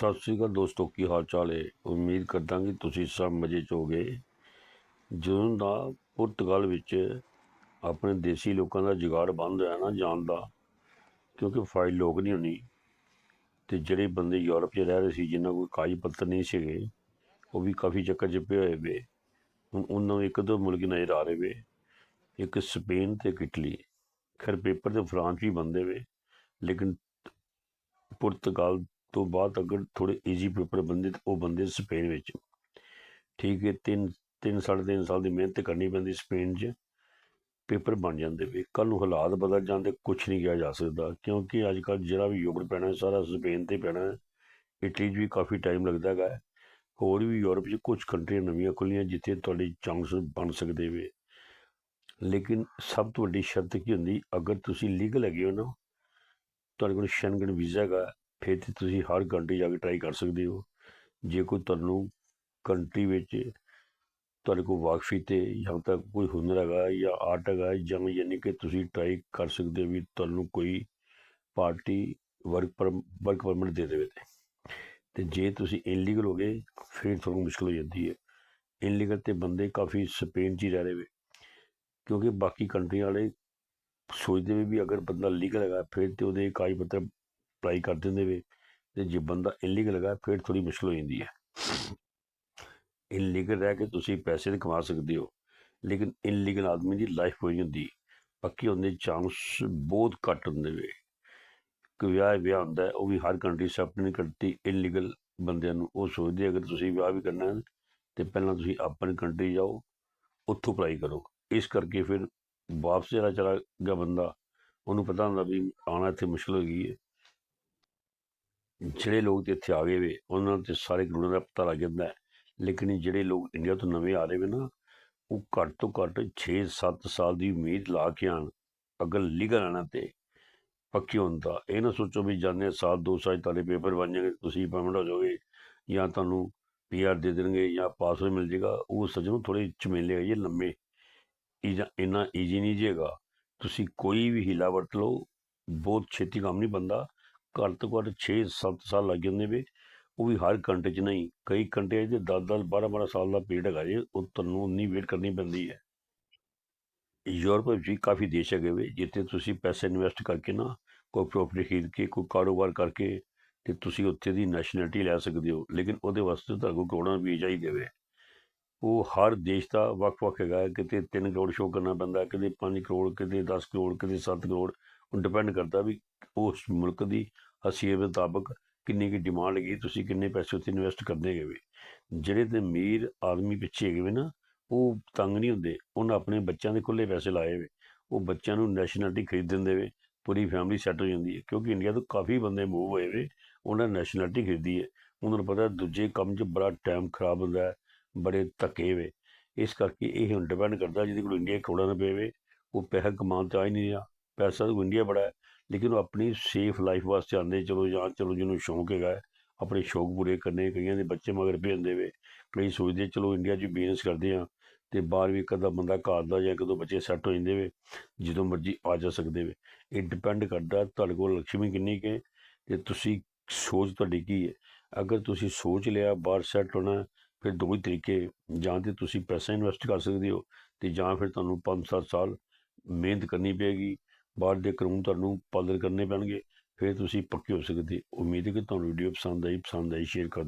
ਸਤਿ ਸ੍ਰੀ ਅਕਾਲ ਦੋਸਤੋ, ਕੀ ਹਾਲ ਚਾਲ ਹੈ? ਉਮੀਦ ਕਰਦਾ ਕਿ ਤੁਸੀਂ ਸਭ ਮਜ਼ੇ 'ਚ ਹੋਗੇ ਜਦੋਂ ਦਾ ਪੁਰਤਗਾਲ ਵਿੱਚ ਆਪਣੇ ਦੇਸੀ ਲੋਕਾਂ ਦਾ ਜੁਗਾੜ ਬੰਦ ਹੋਇਆ ਨਾ ਜਾਣ ਦਾ, ਕਿਉਂਕਿ ਫਾਈਲ ਲੋਕ ਨਹੀਂ ਹੁੰਦੀ, ਤੇ ਜਿਹੜੇ ਬੰਦੇ ਯੂਰਪ 'ਚ ਰਹਿ ਰਹੇ ਸੀ, ਜਿਨ੍ਹਾਂ ਕੋਈ ਕਾਗਜ਼ ਪੱਤਰ ਨਹੀਂ ਸੀਗੇ, ਉਹ ਵੀ ਕਾਫੀ ਚੱਕਰ 'ਚ ਪਏ ਹੋਏ ਵੇ। ਹੁਣ ਉਹਨਾਂ ਨੂੰ ਇੱਕ ਦੋ ਮੁਲਕ ਨਜ਼ਰ ਆ ਰਹੇ ਵੇ, ਇੱਕ ਸਪੇਨ ਤੇ ਇੱਕ ਇਟਲੀ। ਖੈਰ, ਪੇਪਰ ਤੇ ਫਰਾਂਸ ਵੀ ਬੰਦੇ ਵੇ, ਲੇਕਿਨ ਪੁਰਤਗਾਲ ਤੋਂ ਬਾਅਦ ਅਗਰ ਥੋੜੇ ਈਜ਼ੀ ਪੇਪਰ ਬੰਦੇ ਤਾਂ ਉਹ ਬੰਦੇ ਸਪੇਨ ਵਿੱਚ। ਠੀਕ ਹੈ, ਤਿੰਨ ਤਿੰਨ ਸਾਢੇ ਤਿੰਨ ਸਾਲ ਦੀ ਮਿਹਨਤ ਕਰਨੀ ਪੈਂਦੀ ਸਪੇਨ 'ਚ, ਪੇਪਰ ਬਣ ਜਾਂਦੇ ਵੇ। ਕੱਲ ਨੂੰ ਹਾਲਾਤ ਬਦਲ ਜਾਂਦੇ ਕੁਝ ਨਹੀਂ ਕਿਹਾ ਜਾ ਸਕਦਾ, ਕਿਉਂਕਿ ਅੱਜ ਕੱਲ ਜਿਹੜਾ ਵੀ ਯੂਰਪ ਪੈਣਾ ਸਾਰਾ ਸਪੇਨ ਤੇ ਪੈਣਾ ਇਟਲੀ 'ਚ ਵੀ ਕਾਫੀ ਟਾਈਮ ਲੱਗਦਾ ਹੈਗਾ ਹੋਰ ਵੀ ਯੂਰਪ 'ਚ ਕੁਝ ਕੰਟਰੀਆਂ ਨਵੀਆਂ ਖੁੱਲੀਆਂ ਜਿੱਥੇ ਤੁਹਾਡੇ ਚਾਂਸ ਬਣ ਸਕਦੇ ਵੇ। ਲੇਕਿਨ ਸਭ ਤੋਂ ਵੱਡੀ ਸ਼ਰਤ ਕੀ ਹੁੰਦੀ, ਅਗਰ ਤੁਸੀਂ ਲੀਗਲ ਹੈਗੇ ਹੋ ਨਾ, ਤੁਹਾਡੇ ਕੋਲ ਸ਼ੈਂਗਨ ਵੀਜ਼ਾ ਹੈਗਾ ਫਿਰ ਤੇ ਤੁਸੀਂ ਹਰ ਕੰਟਰੀ ਜਾ ਕੇ ਟਰਾਈ ਕਰ ਸਕਦੇ ਹੋ। ਜੇ ਕੋਈ ਤੁਹਾਨੂੰ ਕੰਟਰੀ ਵਿੱਚ ਤੁਹਾਡੇ ਕੋਲ ਵਾਕਫੀ ਤੇ ਜਾਂ ਤਾਂ ਕੋਈ ਹੁਨਰ ਹੈਗਾ ਜਾਂ ਆਰਟ ਹੈਗਾ ਜਾਂ ਯਾਨੀ ਕਿ ਤੁਸੀਂ ਟਰਾਈ ਕਰ ਸਕਦੇ ਹੋ ਵੀ ਤੁਹਾਨੂੰ ਕੋਈ ਪਾਰਟੀ ਵਰਕ ਪਰ ਵਰਕ ਪਰਮਿਟ ਦੇ ਦੇਵੇ ਤੇ। ਤੇ ਜੇ ਤੁਸੀਂ ਇਲੀਗਲ ਹੋ ਗਏ, ਫਿਰ ਤੁਹਾਨੂੰ ਮੁਸ਼ਕਲ ਹੋ ਜਾਂਦੀ ਹੈ। ਇਲੀਗਲ ਤੇ ਬੰਦੇ ਕਾਫੀ ਸਪੇਨ 'ਚ ਹੀ ਰਹਿ ਰਹੇ ਵੇ ਕਿਉਂਕਿ ਬਾਕੀ ਕੰਟਰੀਆਂ ਵਾਲੇ ਸੋਚਦੇ ਵੀ ਵੀ ਅਗਰ ਬੰਦਾ ਲੀਗਲ ਹੈਗਾ, ਫਿਰ ਤੇ ਉਹਦੇ ਕਾਗਜ਼ ਪੱਤਰ ਅਪਲਾਈ ਕਰ ਦਿੰਦੇ ਵੇ ਤੇ ਜੇ ਬੰਦਾ ਇਲੀਗਲ ਹੈਗਾ, ਫਿਰ ਥੋੜੀ ਮੁਸ਼ਕਲ ਹੋ ਜਾਂਦੀ ਹੈ। ਇਲੀਗਲ ਰਹਿ ਕੇ ਤੁਸੀਂ ਪੈਸੇ ਤੇ ਕਮਾ ਸਕਦੇ ਹੋ। ਲੇਕਿਨ ਇਲੀਗਲ ਆਦਮੀ ਦੀ ਲਾਈਫ ਹੋਈ ਹੁੰਦੀ ਪੱਕੀ ਹੁੰਦੇ ਚਾਂਸ ਬਹੁਤ ਘੱਟ ਹੁੰਦੇ ਵੇ। ਕਿ ਵਿਆਹ ਵਿਆਹ ਹੁੰਦਾ ਉਹ ਵੀ ਹਰ ਕੰਟਰੀ ਸੈਪਟ ਨਹੀਂ ਕਰਦੀ ਇਲੀਗਲ ਬੰਦਿਆਂ ਨੂੰ। ਉਹ ਸੋਚਦੇ ਅਗਰ ਤੁਸੀਂ ਵਿਆਹ ਵੀ ਕਰਨਾ ਹੈ ਤੇ ਪਹਿਲਾਂ ਤੁਸੀਂ ਆਪਣੀ ਕੰਟਰੀ ਜਾਓ, ਉੱਥੋਂ ਅਪਲਾਈ ਕਰੋ। ਇਸ ਕਰਕੇ ਫਿਰ ਵਾਪਸ ਜਿਹੜਾ ਚਲਾ ਗਿਆ ਬੰਦਾ, ਉਹਨੂੰ ਪਤਾ ਹੁੰਦਾ ਵੀ ਆਉਣਾ ਇੱਥੇ ਮੁਸ਼ਕਲ ਹੋ ਗਈ ਹੈ। ਜਿਹੜੇ ਲੋਕ ਇੱਥੇ ਆ ਗਏ ਵੇ, ਉਹਨਾਂ ਤੇ ਸਾਰੇ ਕਾਨੂੰਨਾਂ ਦਾ ਪਤਾ ਲੱਗ ਜਾਂਦਾ ਲੇਕਿਨ ਜਿਹੜੇ ਲੋਕ ਇੰਡੀਆ ਤੋਂ ਨਵੇਂ ਆ ਰਹੇ ਵੇ ਨਾ, ਉਹ ਘੱਟ ਤੋਂ ਘੱਟ 6-7 ਸਾਲ ਦੀ ਉਮੀਦ ਲਾ ਕੇ ਆਣ ਅਗਰ ਲੀਗਲ ਆਣਾ ਤੇ ਪੱਕੀ ਹੁੰਦਾ ਇਹ ਨਾ ਸੋਚੋ ਵੀ ਜਾਂਦੇ ਸਾਲ ਦੋ ਸਾਲ 'ਚ ਤੁਹਾਡੇ ਪੇਪਰ ਬਣ ਜਾਣਗੇ, ਤੁਸੀਂ ਪਰਮਿਟ ਹੋ ਜਾਓਗੇ, ਜਾਂ ਤੁਹਾਨੂੰ ਪੀਆਰ ਦੇ ਦੇਣਗੇ ਜਾਂ ਪਾਸਵਰਡ ਮਿਲ ਜਾਏਗਾ ਉਹ ਸੱਜਣੋਂ ਥੋੜੇ ਝਮੇਲੇ ਹੈ ਇਹ ਲੰਮੇ। ਇਹ ਇੰਨਾ ਈਜ਼ੀ ਨਹੀਂ ਜੇਗਾ ਤੁਸੀਂ ਕੋਈ ਵੀ ਹੀਲਾ ਵਰਤ ਲਓ, ਬਹੁਤ ਛੇਤੀ ਕੰਮ ਨਹੀਂ ਬੰਦਾ ਘੱਟ ਤੋਂ ਘੱਟ 6-7 ਸਾਲ ਲੱਗ ਜਾਂਦੇ ਵੇ। ਉਹ ਵੀ ਹਰ ਕੰਟਰੀ 'ਚ ਨਹੀਂ, ਕਈ ਕੰਟਰੀਆਂ 'ਚ 10-10 12-12 ਸਾਲ ਦਾ ਪੀਰੀਅਡ ਹੈਗਾ ਜੇ, ਉਹ ਤੁਹਾਨੂੰ ਉਨੀ ਵੇਟ ਕਰਨੀ ਪੈਂਦੀ ਹੈ। ਯੂਰਪ ਵਿੱਚ ਵੀ ਕਾਫੀ ਦੇਸ਼ ਹੈਗੇ ਵੇ, ਜਿੱਥੇ ਤੁਸੀਂ ਪੈਸੇ ਇਨਵੈਸਟ ਕਰਕੇ ਨਾ, ਕੋਈ ਪ੍ਰਾਪਰਟੀ ਖਰੀਦ ਕੇ, ਕੋਈ ਕਾਰੋਬਾਰ ਕਰਕੇ, ਤੇ ਤੁਸੀਂ ਉੱਥੇ ਦੀ ਨੈਸ਼ਨੈਲਿਟੀ ਲੈ ਸਕਦੇ ਹੋ। ਲੇਕਿਨ ਉਹਦੇ ਵਾਸਤੇ ਤੁਹਾਨੂੰ ਕੋਲ ਕਰੋੜਾਂ ਵੀਜ਼ਾ ਹੀ ਦੇਵੇ ਉਹ ਹਰ ਦੇਸ਼ ਦਾ ਵੱਖ-ਵੱਖ ਹੈਗਾ ਹੈ। ਕਿਤੇ 3 ਕਰੋੜ ਸ਼ੋਅ ਕਰਨਾ ਪੈਂਦਾ, ਕਿਤੇ 5 ਕਰੋੜ, ਕਿਤੇ 10 ਕਰੋੜ, ਕਿਤੇ 7 ਕਰੋੜ। ਉਹ ਡਿਪੈਂਡ ਕਰਦਾ ਵੀ ਉਸ ਮੁਲਕ ਦੀ ਹਸੀਅਤ ਮੁਤਾਬਕ ਕਿੰਨੀ ਕੀ ਡਿਮਾਂਡ ਹੈਗੀ, ਤੁਸੀਂ ਕਿੰਨੇ ਪੈਸੇ ਉੱਥੇ ਇਨਵੈਸਟ ਕਰਦੇ ਹੈਗੇ ਜਿਹੜੇ ਤੇ ਅਮੀਰ ਆਦਮੀ ਪਿੱਛੇ ਹੈਗੇ ਵੇ ਨਾ, ਉਹ ਤੰਗ ਨਹੀਂ ਹੁੰਦੇ। ਉਹਨਾਂ ਆਪਣੇ ਬੱਚਿਆਂ ਦੇ ਖੁੱਲੇ ਪੈਸੇ ਲਾਏ ਵੇ। ਉਹ ਬੱਚਿਆਂ ਨੂੰ ਨੈਸ਼ਨੈਲਿਟੀ ਖਰੀਦ ਦਿੰਦੇ ਵੇ। ਪੂਰੀ ਫੈਮਿਲੀ ਸੈੱਟ ਹੋ ਜਾਂਦੀ ਹੈ। ਕਿਉਂਕਿ ਇੰਡੀਆ ਤੋਂ ਕਾਫੀ ਬੰਦੇ ਮੂਵ ਹੋਏ ਵੇ। ਉਹਨਾਂ ਨੇ ਨੈਸ਼ਨੈਲਿਟੀ ਖਰੀਦੀ ਹੈ। ਉਹਨਾਂ ਨੂੰ ਪਤਾ ਦੂਜੇ ਕੰਮ 'ਚ ਬੜਾ ਟਾਈਮ ਖਰਾਬ ਹੁੰਦਾ ਹੈ। ਬੜੇ ਧੱਕੇ ਵੇ। ਇਸ ਕਰਕੇ ਇਹ ਹੁਣ ਡਿਪੈਂਡ ਕਰਦਾ ਜਿਹਦੇ ਕੋਲ ਇੰਡੀਆ ਕਰੋੜਾਂ ਰੁਪਏ ਵੇ। ਉਹ ਪੈਸਾ ਕਮਾਉਣ ਤੇ ਆ ਹੀ ਨਹੀਂ ਰਿਹਾ। ਪੈਸਾ ਤਾਂ ਇੰਡੀਆ ਬੜਾ ਹੈ, ਲੇਕਿਨ ਉਹ ਆਪਣੀ ਸੇਫ ਲਾਈਫ ਵਾਸਤੇ ਆਉਂਦੇ ਚਲੋ ਜਾਂ ਚਲੋ ਜਿਹਨੂੰ ਸ਼ੌਂਕ ਹੈਗਾ ਆਪਣੇ ਸ਼ੌਂਕ ਪੂਰੇ ਕਰਨੇ। ਕਈਆਂ ਦੇ ਬੱਚੇ ਮਗਰ ਭੇਜਦੇ ਵੇ। ਕਈ ਸੋਚਦੇ ਚਲੋ ਇੰਡੀਆ 'ਚ ਬਿਜ਼ਨਸ ਕਰਦੇ ਆ ਤੇ ਬਾਹਰ ਵੀ ਇੱਕ ਅੱਧਾ ਬੰਦਾ ਘਰ ਦਾ ਜਾਂ ਇੱਕ ਦੋ ਬੱਚੇ ਸੈੱਟ ਹੋ ਜਾਂਦੇ ਵੇ, ਜਦੋਂ ਮਰਜ਼ੀ ਆ ਜਾ ਸਕਦੇ ਵੇ। ਇਹ ਡਿਪੈਂਡ ਕਰਦਾ ਤੁਹਾਡੇ ਕੋਲ ਲక్ష్ਮੀ ਕਿੰਨੀ ਕੁ ਤੇ ਤੁਸੀਂ ਸੋਚ ਤੁਹਾਡੀ ਕੀ ਹੈ? ਅਗਰ ਤੁਸੀਂ ਸੋਚ ਲਿਆ, ਬਾਹਰ ਸੈੱਟ ਹੋਣਾ ਫਿਰ ਦੋ ਹੀ ਤਰੀਕੇ ਜਾਂ ਤੇ ਤੁਸੀਂ ਪੈਸਾ ਇਨਵੈਸਟ ਕਰ ਸਕਦੇ ਹੋ ਤੇ ਜਾਂ ਫਿਰ ਤੁਹਾਨੂੰ 5-7 ਸਾਲ ਮਿਹਨਤ ਕਰਨੀ ਪਏਗੀ, ਬਾਹਰ ਦੇ ਕਾਨੂੰਨ ਤੁਹਾਨੂੰ ਪਾਲਰ ਕਰਨੇ ਪੈਣਗੇ, ਫਿਰ ਤੁਸੀਂ ਪੱਕੇ ਹੋ ਸਕਦੇ ਉਮੀਦ ਹੈ ਕਿ ਤੁਹਾਨੂੰ ਵੀਡੀਓ ਪਸੰਦ ਆਈ ਪਸੰਦ ਆਈ ਸ਼ੇਅਰ ਕਰ